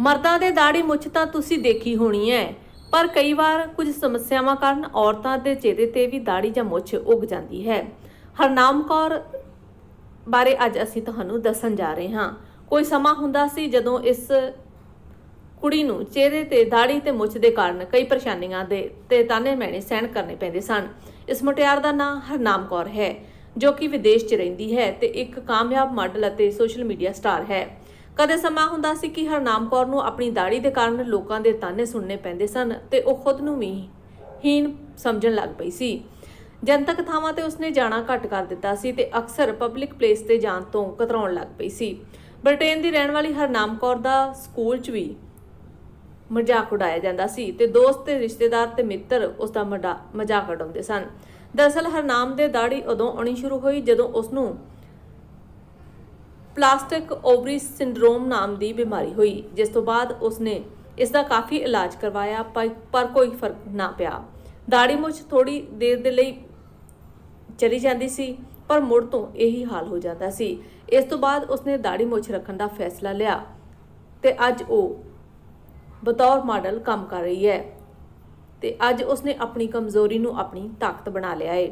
ਮਰਦਾਂ ਦੇ ਦਾੜੀ ਮੁੱਛ ਤਾਂ ਤੁਸੀਂ ਦੇਖੀ ਹੋਣੀ ਹੈ ਪਰ ਕਈ ਵਾਰ ਕੁਝ ਸਮੱਸਿਆਵਾਂ ਕਾਰਨ ਔਰਤਾਂ ਦੇ ਚਿਹਰੇ ਤੇ ਵੀ ਦਾੜੀ ਜਾਂ ਮੁੱਛ ਉੱਗ ਜਾਂਦੀ ਹੈ। ਹਰਨਾਮ ਕੌਰ ਬਾਰੇ ਅੱਜ ਅਸੀਂ ਤੁਹਾਨੂੰ ਦੱਸਣ ਜਾ ਰਹੇ ਹਾਂ। ਕੋਈ ਸਮਾਂ ਹੁੰਦਾ ਸੀ ਜਦੋਂ ਇਸ ਕੁੜੀ ਨੂੰ ਚਿਹਰੇ ਤੇ ਦਾੜੀ ਤੇ ਮੁੱਛ ਦੇ ਕਾਰਨ ਕਈ ਪਰੇਸ਼ਾਨੀਆਂ ਦੇ ਤੇ ਤਾਨੇ ਮੈਣੇ ਸਹਿਣ ਕਰਨੇ ਪੈਂਦੇ ਸਨ। ਇਸ ਮੁਟਿਆਰ ਦਾ ਨਾਂ ਹਰਨਾਮ ਕੌਰ ਹੈ, ਜੋ ਕਿ ਵਿਦੇਸ਼ 'ਚ ਰਹਿੰਦੀ ਹੈ ਤੇ ਇੱਕ ਕਾਮਯਾਬ ਮਾਡਲ ਅਤੇ ਸੋਸ਼ਲ ਮੀਡੀਆ ਸਟਾਰ ਹੈ। ਕਦੇ ਸਮਾਂ ਹੁੰਦਾ ਸੀ ਕਿ ਹਰਨਾਮ ਕੌਰ ਨੂੰ ਆਪਣੀ ਦਾੜੀ ਦੇ ਕਾਰਨ ਲੋਕਾਂ ਦੇ ਤਾਨੇ ਸੁਣਨੇ ਪੈਂਦੇ ਸਨ ਤੇ ਉਹ ਖੁਦ ਨੂੰ ਵੀ ਹੀਣ ਸਮਝਣ ਲੱਗ ਪਈ ਸੀ। ਜਨਤਕ ਥਾਵਾਂ ਤੇ ਉਸਨੇ ਜਾਣਾ ਘੱਟ ਕਰ ਦਿੱਤਾ ਸੀ ਤੇ ਅਕਸਰ ਪਬਲਿਕ ਪਲੇਸ ਤੇ ਜਾਣ ਤੋਂ ਕਤਰਾਉਣ ਲੱਗ ਪਈ ਸੀ। ਬ੍ਰਿਟੇਨ ਦੀ ਰਹਿਣ ਵਾਲੀ ਹਰਨਾਮ ਕੌਰ ਦਾ ਸਕੂਲ 'ਚ ਵੀ ਮਜ਼ਾਕ ਉਡਾਇਆ ਜਾਂਦਾ ਸੀ ਤੇ ਦੋਸਤ ਤੇ ਰਿਸ਼ਤੇਦਾਰ ਤੇ ਮਿੱਤਰ ਉਸ ਦਾ ਮਡਾ- ਮਜ਼ਾਕ ਉਡਾਉਂਦੇ ਸਨ। ਦਰਅਸਲ ਹਰਨਾਮ ਦੇ ਦਾੜੀ ਉਦੋਂ ਆਉਣੀ ਸ਼ੁਰੂ ਹੋਈ ਜਦੋਂ ਉਸ ਨੂੰ ਪਲਾਸਟਿਕ ਓਵਰੀ ਸਿੰਡਰੋਮ ਨਾਮ ਦੀ ਬਿਮਾਰੀ ਹੋਈ, ਜਿਸ ਤੋਂ ਬਾਅਦ ਉਸਨੇ ਇਸ ਦਾ ਕਾਫੀ ਇਲਾਜ ਕਰਵਾਇਆ, ਪਰ ਕੋਈ ਫ਼ਰਕ ਨਾ ਪਿਆ। ਦਾੜੀ ਮੁੱਛ ਥੋੜੀ ਦੇਰ ਦੇ ਲਈ ਚਲੀ ਜਾਂਦੀ ਸੀ, ਪਰ ਮੁੜ ਤੋਂ ਇਹੀ ਹਾਲ ਹੋ ਜਾਂਦਾ ਸੀ। ਇਸ ਤੋਂ ਬਾਅਦ ਉਸਨੇ ਦਾੜੀ ਮੁੱਛ ਰੱਖਣ ਦਾ ਫੈਸਲਾ ਲਿਆ ਤੇ ਅੱਜ ਉਹ ਬਤੌਰ ਮਾਡਲ ਕੰਮ ਕਰ ਰਹੀ ਹੈ ਤੇ ਅੱਜ ਉਸਨੇ ਆਪਣੀ ਕਮਜ਼ੋਰੀ ਨੂੰ ਆਪਣੀ ਤਾਕਤ ਬਣਾ ਲਿਆ ਹੈ